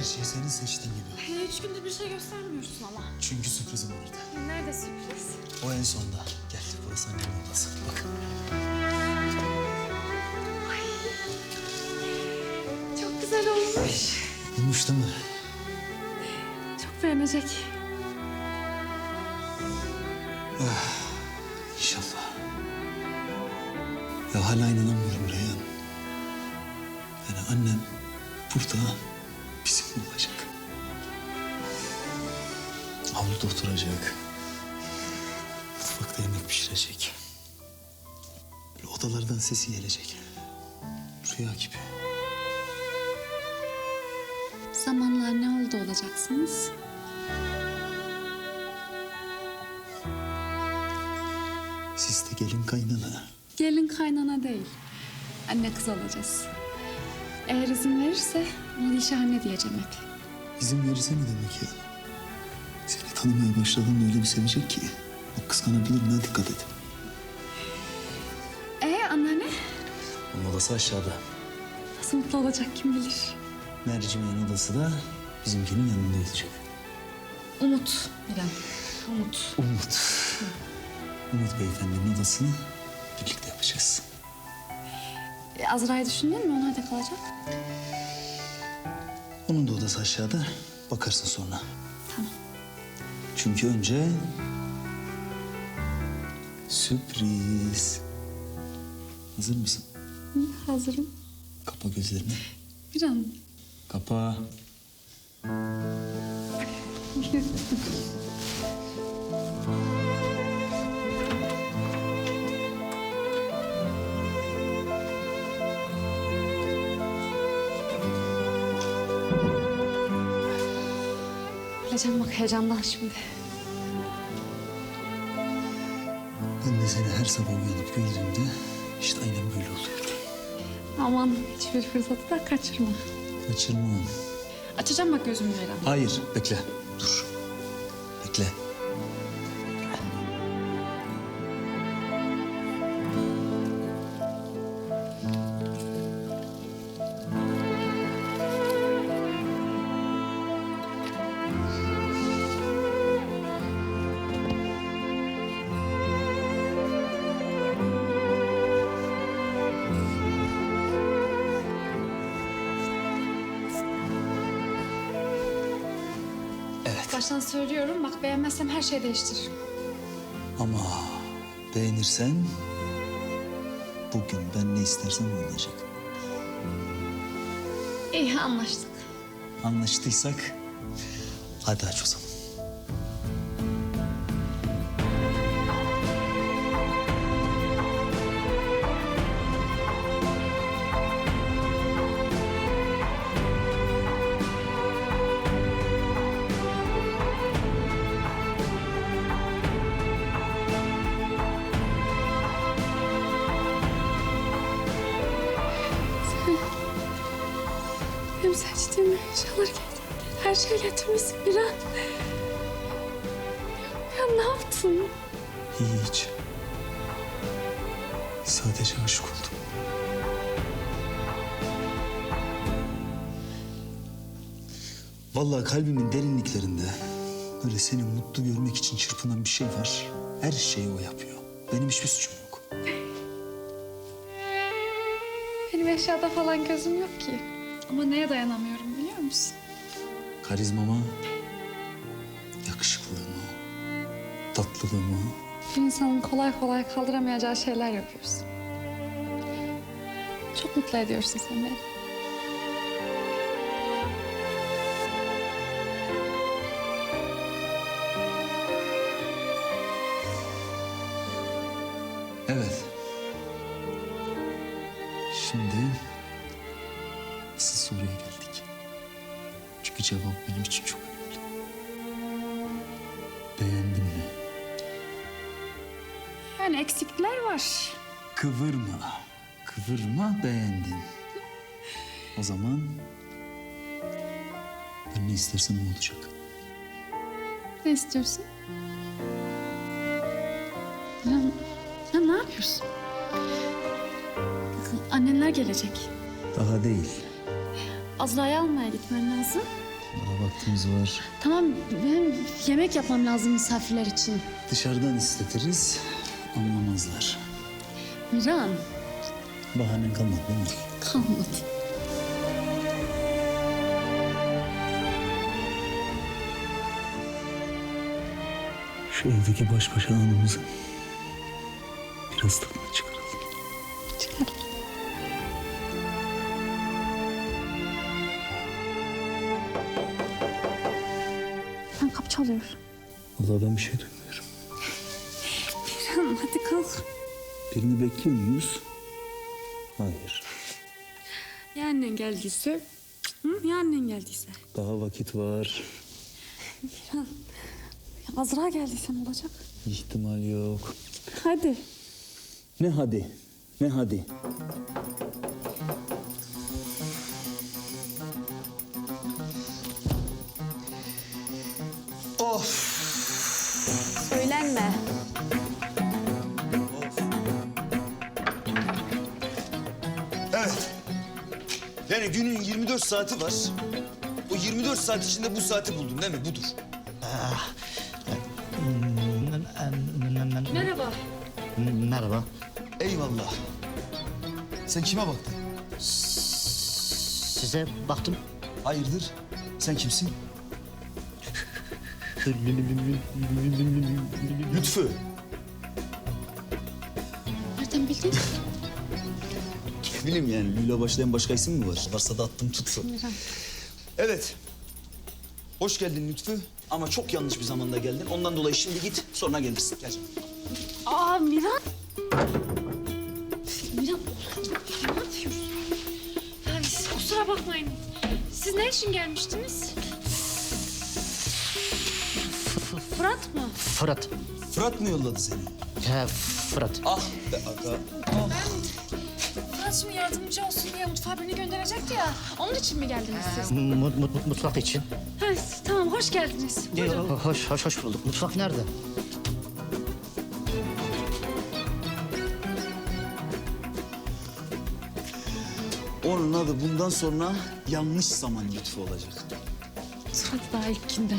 Her şey senin seçtiğin gibi. Ee, üç gündür bir şey göstermiyorsun ama. Çünkü sürprizim vardı. Nerede sürpriz? O en sonda. Gel burası annemin odası. Bak. Çok güzel olmuş. Bulmuş değil mi? Çok beğenecek. İnşallah. Ya hala inanamıyorum Reyhan. Yani annem burada olacak. Avluda oturacak. Mutfakta yemek pişirecek. Böyle odalardan sesi gelecek. Rüya gibi. Zamanla ne oldu olacaksınız? Siz de gelin kaynana. Gelin kaynana değil. Anne kız olacağız. Eğer izin verirse anne diyeceğim hep. İzin verirse ne demek ya? Seni tanımaya başladığında öyle bir sevecek ki. O kıskanabilir mi? Dikkat et. Ee anneanne? Onun odası aşağıda. Nasıl mutlu olacak kim bilir. Mercimeğin odası da bizimkinin yanında olacak. Umut İrem. Umut. Umut. Umut beyefendinin odasını birlikte yapacağız. Azra'yı düşündün mü? O nerede kalacak? Onun da odası aşağıda. Bakarsın sonra. Tamam. Çünkü önce... Sürpriz. Hazır mısın? Hı, hazırım. Kapa gözlerini. Bir an. Kapa. Öleceğim bak heyecandan şimdi. Ben de seni her sabah uyanıp gördüğümde işte aynen böyle oluyor. Aman hiçbir fırsatı da kaçırma. Kaçırmam. Açacağım bak gözümü Meral. Hayır. Bekle. Evet. Baştan söylüyorum bak beğenmezsem her şeyi değiştiririm. Ama beğenirsen bugün ben ne istersem olacak. İyi anlaştık. Anlaştıysak hadi aç o zaman. Benim seçtiğim eşyaları getir. Her şeyi getirmişsin bir an. Ya ne yaptın? Hiç. Sadece aşık oldum. Vallahi kalbimin derinliklerinde böyle seni mutlu görmek için çırpınan bir şey var. Her şeyi o yapıyor. Benim hiçbir suçum yok. Benim eşyada falan gözüm yok ki. Ama neye dayanamıyorum biliyor musun? Karizmama, yakışıklılığıma, tatlılığıma, Bir insanın kolay kolay kaldıramayacağı şeyler yapıyorsun. Çok mutlu ediyorsun sen beni. Evet. Şimdi asıl soruya geldik. Çünkü cevap benim için çok önemli. Beğendin mi? Yani eksikler var. Kıvırma. Kıvırma beğendin. O zaman ben ne istersem o olacak. Ne istiyorsun? Ya, ya ne yapıyorsun? Annenler gelecek. Daha değil. Azra'yı almaya gitmen lazım. Daha vaktimiz var. Tamam benim yemek yapmam lazım misafirler için. Dışarıdan istetiriz, anlamazlar. Miran Bahanen kalmadı değil mi? kalmadı. Şu evdeki baş başa anımızın biraz tadını Ben kapı çalıyor. Vallahi ben bir şey duymuyorum. Miran hadi kalk. Birini bekliyor muyuz? Hayır. Ya annen geldiyse? Hı? Ya annen geldiyse? Daha vakit var. Ya Azra geldiyse ne olacak? İhtimal yok. Hadi. Ne hadi? Ne hadi? Söylenme. Evet. Yani günün 24 saati var. O 24 saat içinde bu saati buldun değil mi? Budur. Merhaba. Merhaba. Eyvallah. Sen kime baktın? Size baktım. Hayırdır? Sen kimsin? Lütfü. Nereden bildin? Bileyim yani Lüle başlayan başka isim mi var? Varsa da attım tutsun. Miran. Evet. Hoş geldin Lütfü. Ama çok yanlış bir zamanda geldin. Ondan dolayı şimdi git sonra gelirsin. Gel. Aa Miran. Miran ne yapıyorsun? Yani siz kusura bakmayın. Siz ne için gelmiştiniz? Fırat mı? Fırat. Fırat mı yolladı seni? He, Fırat. Ah be aga. Fırat şimdi yardımcı olsun diye mutfağa birini gönderecekti ya. Onun için mi geldiniz siz? Mu- mu- mu- mutfak için. Ha, tamam hoş geldiniz. Buyurun. Hoş, hoş, hoş bulduk. Mutfak nerede? Onun adı bundan sonra yanlış zaman Lütfü olacak. Fırat daha ilkinden.